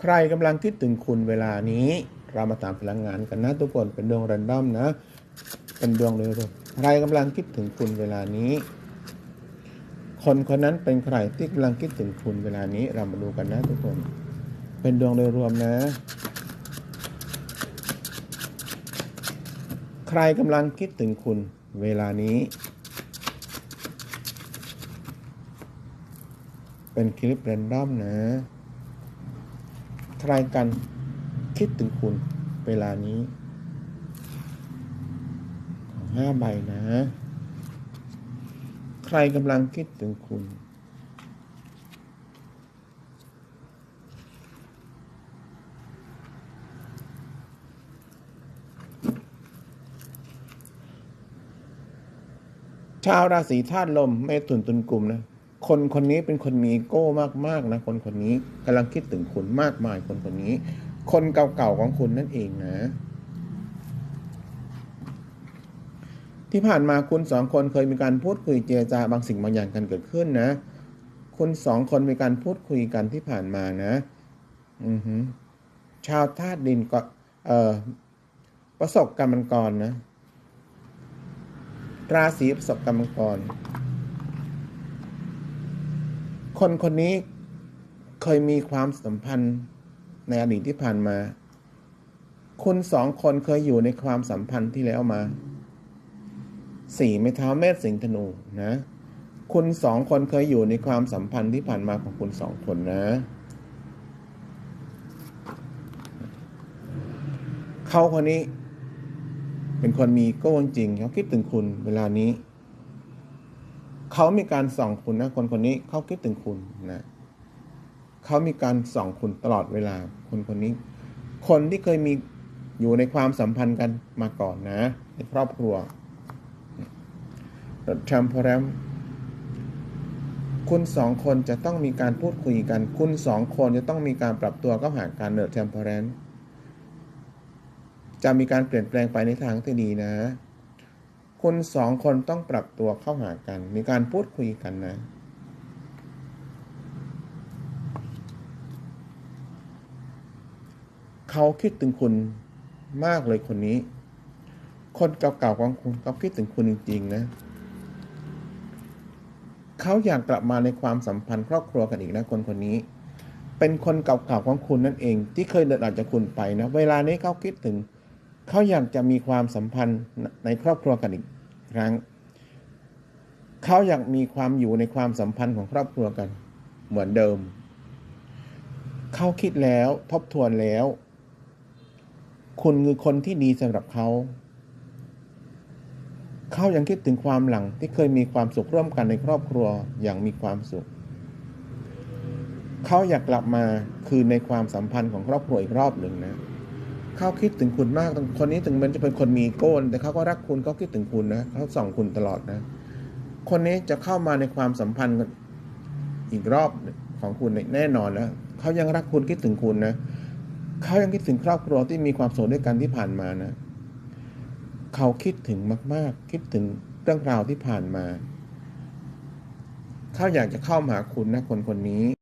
ใครกำลังคิดถึงคุณเวลานี้ เรามาตามพลังงานกันนะทุกคนเป็นดวงแรนดอมนะ เป็นดวงเร็วๆใครกำลังคิดถึงคุณเวลานี้ คนคนนั้นเป็นใครที่กำลังคิดถึงคุณเวลานี้เรามาดูกันนะทุกคน เป็นดวงโดยรวมนะ ใครกำลังคิดถึงคุณเวลานี้ เป็นคลิปแรนดอมนะ ใครกันคิดถึงคุณเวลานี้ห้าใบนะ ใครกำลังคิดถึงคุณ ชาวราศีธาตุลมเมถุนตุลกลุ่มนะ คนคนนี้เป็นคนมีโก้มากๆนะคนคนนี้กำลังคิดถึงคุณมากมายคนคนนี้ คนเก่าๆของคุณนั่นเองนะ ที่ผ่านมาคุณสองคนเคยมีการพูดคุยเจรจาบางสิ่งบางอย่างกันเกิดขึ้นนะ คุณสองคนมีการพูดคุยกันที่ผ่านมานะ อือหือชาวธาตุดินก็เอ่อประสบกรรมกรนะ ราศีประสบกรรมกร คนคนนี้เคยมีความสัมพันธ์ในอดีตที่ผ่านมา คุณสองคนเคยอยู่ในความสัมพันธ์ที่แล้วมา สี่ไม้เท้าเมษสิงธนูนะ คุณสองคนเคยอยู่ในความสัมพันธ์ที่ผ่านมาของคุณสองคนนะ เขาคนนี้ เป็นคนมีก้จริงเขาคิดถึงคุณเวลานี้ เขามีการส่องคุณนะคนคนนี้เขาคิดถึงคุณนะเขามีการส่องคุณตลอดเวลาคนคนนี้ คนที่เคยมีอยู่ในความสัมพันธ์กันมาก่อนนะ ในครอบครัวแชมพแรมคุณสองคนจะต้องมีการพูดคุยกัน คุณสองคนจะต้องมีการปรับตัวเข้าหาการเนิร์ดแชมพแรนจะมีการเปลี่ยนแปลงไปในทางที่ดีนะ คุณสองคนต้องปรับตัวเข้าหากัน มีการพูดคุยกันนะ เขาคิดถึงคุณมากเลยคนนี้ คนเก่าๆของคุณเขาคิดถึงคุณจริง ๆ นะ เขาอยากกลับมาในความสัมพันธ์ครอบครัวกันอีกนะคนคนนี้ เป็นคนเก่าๆของคุณนั่นเอง ที่เคยเดินออกจากคุณไปนะ เวลานี้เขาคิดถึงเขาอยากจะมีความสัมพันธ์ในครอบครัวกันอีก ครั้ง เขาอยากมีความอยู่ในความสัมพันธ์ของครอบครัวกัน เหมือนเดิม เขาคิดแล้วทบทวนแล้ว คุณคือคนที่ดีสำหรับเขาเขายังคิดถึงความหลังที่เคยมีความสุขร่วมกันในครอบครัวอย่างมีความสุข เขาอยากกลับมาคืนในความสัมพันธ์ของครอบครัวอีกรอบหนึ่งนะ เขาคิดถึงคุณมากคนนี้ถึงมันจะเป็นคนมีโก้นแต่เขาก็รักคุณเขาคิดถึงคุณนะเขาส่องคุณตลอดนะ คนนี้จะเข้ามาในความสัมพันธ์อีกรอบของคุณแน่นอนแล้วเขายังรักคุณคิดถึงคุณนะเขายังคิดถึงครอบครัวที่มีความสุขด้วยกันที่ผ่านมานะเขาคิดถึงมาก ๆ คิดถึงเรื่องราวที่ผ่านมา เขาอยากจะเข้ามาหาคุณนะคนคนนี้